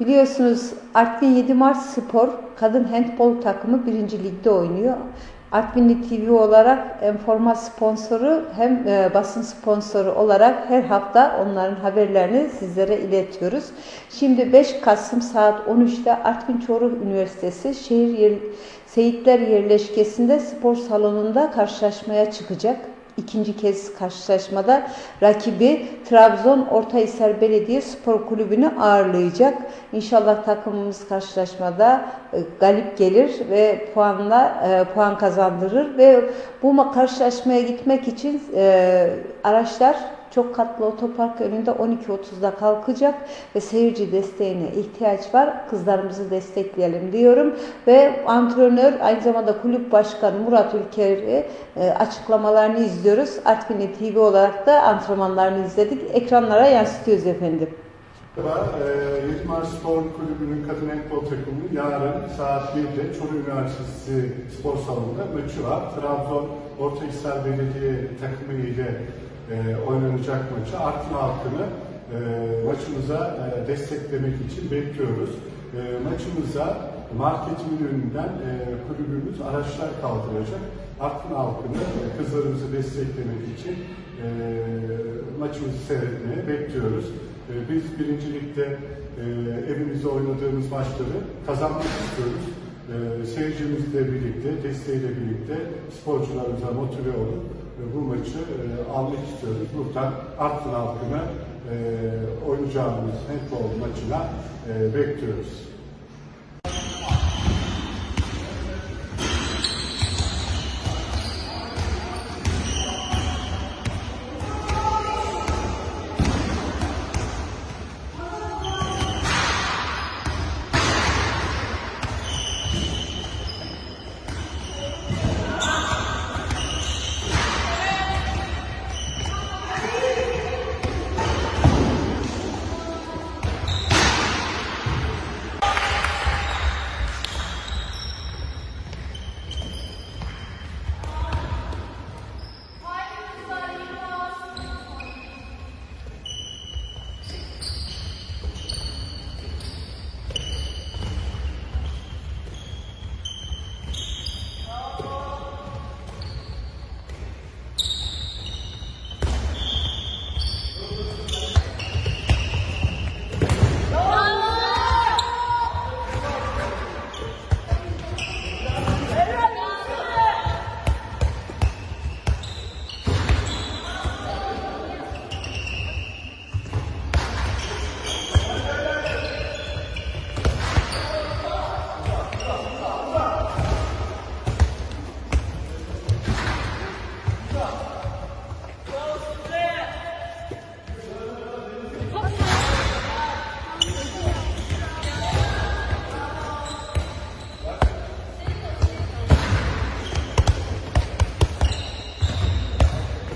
Biliyorsunuz Artvin 7 Mart Spor kadın handbol takımı 1. ligde oynuyor. Artvinli TV olarak hem sponsoru hem e, basın sponsoru olarak her hafta onların haberlerini sizlere iletiyoruz. Şimdi 5 Kasım saat 13'te Artvin Çoruh Üniversitesi Şehir Yer, Seyitler Yerleşkesi'nde spor salonunda karşılaşmaya çıkacak. İkinci kez karşılaşmada rakibi Trabzon Ortahisar Belediye Spor Kulübü'nü ağırlayacak. İnşallah takımımız karşılaşmada e, galip gelir ve puanla e, puan kazandırır ve bu ma- karşılaşmaya gitmek için e, araçlar çok katlı otopark önünde 12.30'da kalkacak ve seyirci desteğine ihtiyaç var. Kızlarımızı destekleyelim diyorum ve antrenör aynı zamanda kulüp başkanı Murat Ülker'i e, açıklamalarını izliyoruz. Artvinli TV olarak da antrenmanlarını izledik. Ekranlara yansıtıyoruz efendim. Merhaba, e, Yetmar Spor Kulübü'nün kadın handbol takımı yarın saat 1'de Çoruh Üniversitesi Spor Salonu'nda maçı var. Trabzon Ortahisar Belediye takımı ile oynanacak maçı. Artvin halkını e, maçımıza e, desteklemek için bekliyoruz. E, maçımıza marketimin önünden e, kulübümüz araçlar kaldıracak. Artvin halkını, e, kızlarımızı desteklemek için e, maçımızı seyretmeye bekliyoruz. E, Biz birincilikte e, evimizde oynadığımız maçları kazanmak istiyoruz. E, Seyircimizle birlikte, desteğiyle birlikte sporcularımıza motive olup e, bu maçı e, almak istiyoruz. Buradan Artvin halkına e, oynayacağımız handball maçına e, bekliyoruz.